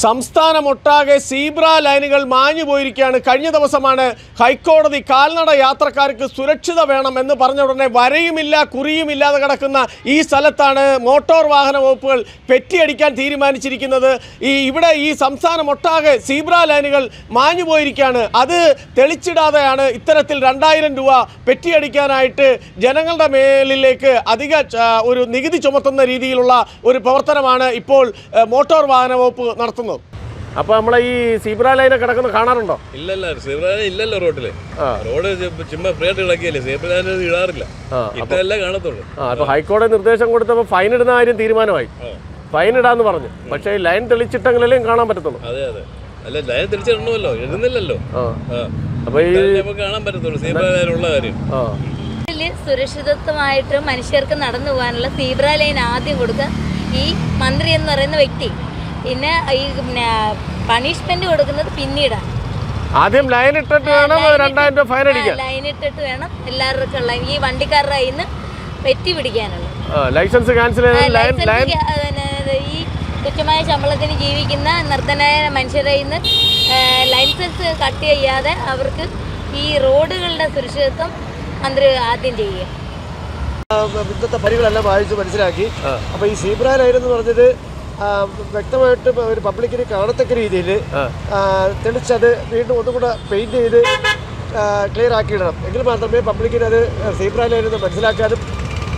സംസ്ഥാനമൊട്ടാകെ zebra ലൈനുകൾ മാഞ്ഞു പോയിരിക്കുകയാണ്. കഴിഞ്ഞ ദിവസമാണ് ഹൈക്കോടതി കാൽനട യാത്രക്കാർക്ക് സുരക്ഷിത വേണം എന്ന് പറഞ്ഞ ഉടനെ വരയുമില്ല കുറിയുമില്ലാതെ കിടക്കുന്ന ഈ സ്ഥലത്താണ് മോട്ടോർ വാഹന വകുപ്പുകൾ പെറ്റിയടിക്കാൻ തീരുമാനിച്ചിരിക്കുന്നത്. ഈ ഇവിടെ ഈ സംസ്ഥാനമൊട്ടാകെ സീബ്ര ലൈനുകൾ മാഞ്ഞു പോയിരിക്കുകയാണ്. അത് തെളിച്ചിടാതെയാണ് ഇത്തരത്തിൽ രണ്ടായിരം രൂപ പെറ്റിയടിക്കാനായിട്ട് ജനങ്ങളുടെ മേലിലേക്ക് അധിക ഒരു നികുതി ചുമത്തുന്ന രീതിയിലുള്ള ഒരു പ്രവർത്തനമാണ് ഇപ്പോൾ മോട്ടോർ വാഹന വകുപ്പ് നടത്തുന്നത്. അപ്പോൾ നമ്മളെ ഈ സീബ്ര ലൈനെ കിടക്കുന്ന കാണാറുണ്ടോ? ഇല്ലല്ല സീബ്ര ലൈൻ ഇല്ലല്ലോ റോഡിൽ റോഡ് ചുമ്മാ ഫ്രീ ആയിട്ട് കിടക്കിയല്ലേ സീബ്രാന ഇടാറില്ല. ഇട്ടല്ലേ കാണത്തുള്ളൂ. ആ അപ്പോൾ ഹൈക്കോടതി നിർദ്ദേശം കൊടുത്തപ്പോൾ ഫൈൻ ഇടുന്ന കാര്യം തീരുമാനമായി. ഫൈൻ ഇടാന്ന് പറഞ്ഞു. പക്ഷേ ഈ ലൈൻ തെളിച്ചിട്ടെങ്കിലേ കാണാൻ പറ്റത്തുള്ളൂ. അതെ അതെ. അല്ല ലൈൻ തെളിച്ചിടണമല്ലോ എഴുതുന്നില്ലല്ലോ. അപ്പോൾ ഈ കാണാൻ പറ്റത്തുള്ളൂ സീബ്രാനുള്ള കാര്യം. സുരക്ഷിതത്വമായിട്ടും സുരക്ഷിതത്വമായിട്ട് മനുഷ്യർക്ക് നടന്നു പോകാനുള്ള സീബ്ര ലൈൻ ആദ്യം കൊടുക്കുക ഈ മന്ത്രി എന്ന് പറയുന്ന വ്യക്തി. പിന്നെ ഈ പിന്നെ പണിഷ്മെന്റ് കൊടുക്കുന്നത് പിന്നീടാണ്. ആദ്യം ലൈൻ ഇട്ടിട്ട് വേണം രണ്ടായിരം രൂപ ഫൈൻ അടിക്കാൻ. ലൈൻ ഇട്ടിട്ട് വേണം എല്ലാവർക്കും ഈ വണ്ടിക്കാരുടെ കയ്യിൽ നിന്ന് പെറ്റി പിടിക്കാനുള്ളത് ആ, ലൈസൻസ് ക്യാൻസൽ ഈ തുച്ഛമായ ശമ്പളത്തിന് ജീവിക്കുന്ന നിർദ്ധനായ മനുഷ്യരെ ഇന്ന് ലൈസൻസ് കട്ട് ചെയ്യാതെ അവർക്ക് ഈ റോഡുകളുടെ സുരക്ഷിതത്വം മന്ത്രി ആദ്യം ചെയ്യുക. ഇന്നത്തെ പണികളെല്ലാം വായിച്ച് മനസ്സിലാക്കി. അപ്പോൾ ഈ സീബ്ര ലൈൻ എന്ന് പറഞ്ഞത് വ്യക്തമായിട്ട് ഒരു പബ്ലിക്കിന് കാണത്തക്ക രീതിയിൽ തെളിച്ചത് വീണ്ടും ഒന്നുകൂടെ പെയിന്റ് ചെയ്ത് ക്ലിയർ ആക്കിയിടണം. എങ്കിൽ മാത്രമേ പബ്ലിക്കിന് അത് സീബ്ര മനസ്സിലാക്കാനും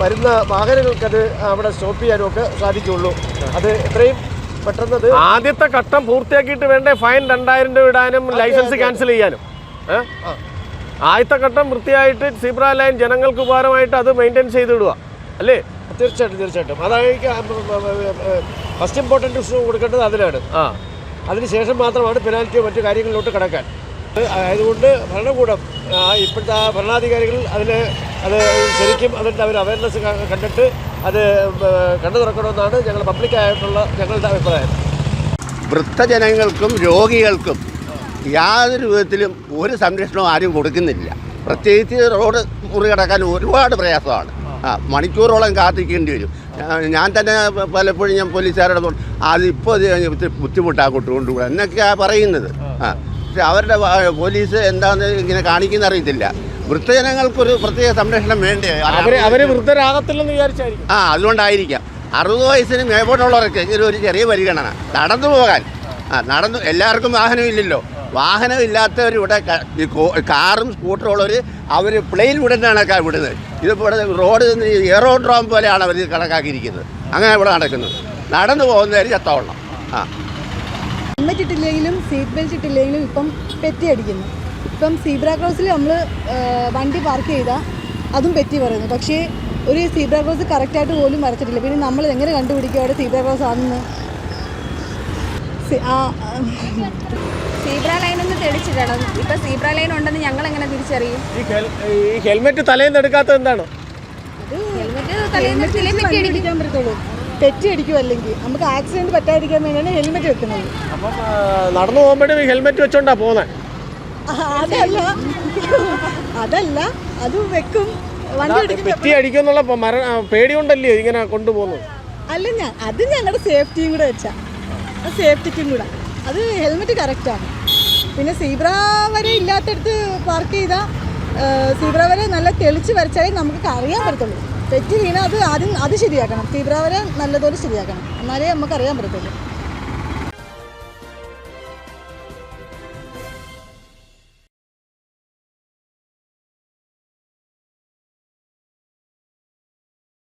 വരുന്ന വാഹനങ്ങൾക്കത് അവിടെ സ്റ്റോപ്പ് ചെയ്യാനും ഒക്കെ സാധിക്കുകയുള്ളൂ. അത് എത്രയും പെട്ടെന്ന് ആദ്യത്തെ ഘട്ടം പൂർത്തിയാക്കിയിട്ട് വേണ്ടേ ഫൈൻ രണ്ടായിരം രൂപ ഇടാനും ലൈസൻസ് ക്യാൻസൽ ചെയ്യാനും? ആദ്യത്തെ ഘട്ടം വൃത്തിയായിട്ട് സീബ്ര ലൈൻ ജനങ്ങൾക്ക് ഉപകാരമായിട്ട് അത് മെയിന്റെയിൻ ചെയ്തിടുക. അല്ലേ? തീർച്ചയായിട്ടും തീർച്ചയായിട്ടും. അതായിരിക്കും ഫസ്റ്റ് ഇമ്പോർട്ടന്റ് കൊടുക്കേണ്ടത് അതിലാണ്. ആ. അതിനുശേഷം മാത്രമാണ് പെനാൽറ്റിയോ മറ്റു കാര്യങ്ങളിലോട്ട് കടക്കാൻ. ആയതുകൊണ്ട് ഭരണകൂടം ഇപ്പോഴത്തെ ആ ഭരണാധികാരികൾ അതിൽ അത് ശരിക്കും അതിന്റെ അവർ അവയർനെസ് കണ്ടിട്ട് അത് കണ്ടു തുറക്കണമെന്നാണ് ഞങ്ങൾ പബ്ലിക്കായിട്ടുള്ള ഞങ്ങളുടെ അഭിപ്രായം. വൃദ്ധജനങ്ങൾക്കും രോഗികൾക്കും യാതൊരു വിധത്തിലും ഒരു സംരക്ഷണവും ആരും കൊടുക്കുന്നില്ല. പ്രത്യേകിച്ച് റോഡ് മുറികടക്കാൻ ഒരുപാട് പ്രയാസമാണ്. ആ മണിക്കൂറോളം കാത്തിരിക്കേണ്ടി വരും. ഞാൻ- തന്നെ പലപ്പോഴും ഞാൻ പോലീസുകാരോട് അതിപ്പോൾ ബുദ്ധിമുട്ടാ കൊണ്ടുകൂടാ എന്നൊക്കെയാണ് പറയുന്നത്. ആ. പക്ഷെ അവരുടെ പോലീസ് എന്താണെന്ന് ഇങ്ങനെ കാണിക്കുന്ന അറിയത്തില്ല. വൃദ്ധജനങ്ങൾക്കൊരു പ്രത്യേക സംരക്ഷണം വേണ്ടേ? അവർ വൃദ്ധരാകത്തില്ലെന്ന് വിചാരിച്ചായിരിക്കും. ആ അതുകൊണ്ടായിരിക്കാം. അറുപത് വയസ്സിന് മേപ്പോട്ടുള്ളവർക്ക് ഇതിൽ ഒരു ചെറിയ പരിഗണന നടന്നു പോകാൻ. ആ നടന്നു എല്ലാവർക്കും വാഹനമില്ലല്ലോ. വാഹനം ഇല്ലാത്തവർ ഇവിടെ ഈ കോ- കാറും സ്കൂട്ടറും ഉള്ളവർ അവർ പ്ലെയിൻ വിടുന്നതാണ് വിടുന്നത്. ഇതിപ്പോൾ ഇവിടെ റോഡ് എയറോഡ്രോം പോലെയാണ് അവർ കണക്കാക്കിയിരിക്കുന്നത്. അങ്ങനെ ഇവിടെ നടക്കുന്നത് നടന്നു പോകുന്നവർ ചത്തോളണം. ആ. ഹെൽമെറ്റ് ഇട്ടില്ലെങ്കിലും സീറ്റ് ബെൽറ്റ് ഇട്ടില്ലെങ്കിലും ഇപ്പം പെറ്റി അടിക്കുന്നു ഇപ്പം സീബ്ര ക്രോസിൽ നമ്മൾ വണ്ടി പാർക്ക് ചെയ്താൽ അതും പെറ്റി പറയുന്നു. പക്ഷേ ഒരു സീബ്ര ക്രോസ് കറക്റ്റായിട്ട് പോലും വരച്ചിട്ടില്ല. പിന്നെ നമ്മൾ എങ്ങനെ കണ്ടുപിടിക്കും അവിടെ സീബ്ര ക്രോസ് ആണെന്ന്? ആ, സീബ്ര ലൈൻ ഒന്ന് തെളിച്ചിടണം. ഇപ്പൊ സീബ്ര ലൈൻ ഉണ്ടെന്ന് ഞങ്ങൾ എങ്ങനെ തിരിച്ചറിയും? ഈ ഹെൽ- ഈ ഹെൽമെറ്റ് തലേന്ന് എടുക്കാത്തത് എന്താണ്? ഹെൽമെറ്റ് തലേന്ന് പറ്റത്തുള്ളൂ. അടിക്കും അല്ലെങ്കിൽ? നമുക്ക് ആക്സിഡന്റ് പറ്റാതിരിക്കാൻ വേണ്ടിയാണ് ഹെൽമെറ്റ് വെക്കുന്നത്. അപ്പം നടന്നു പോകുമ്പോഴും ഈ ഹെൽമെറ്റ് വെച്ചോണ്ടാ പോകുന്നത് അതല്ല. അതല്ല. അത് വെക്കും. വണ്ടി പേടി കൊണ്ടല്ലേ ഇങ്ങനെ കൊണ്ടുപോകുന്നത്. അല്ല ഞാൻ അത് ഞങ്ങളുടെ സേഫ്റ്റിയും കൂടെ വെച്ചാ. സേഫ്റ്റിക്കും കൂടെ. അത് ഹെൽമെറ്റ് കറക്റ്റാണ് പിന്നെ സീബ്ര വരെ ഇല്ലാത്തടത്ത് പാർക്ക് ചെയ്താൽ സീബ്ര വരെ നല്ല തെളിച്ച് വരച്ചാലേ നമുക്ക് അറിയാൻ പറ്റത്തുള്ളൂ. തെറ്റ് വീണാൽ അത് ആദ്യം അത് ശരിയാക്കണം. സീബ്ര വരെ നല്ലതുപോലെ ശരിയാക്കണം. എന്നാലേ നമുക്ക് അറിയാൻ പറ്റത്തുള്ളൂ.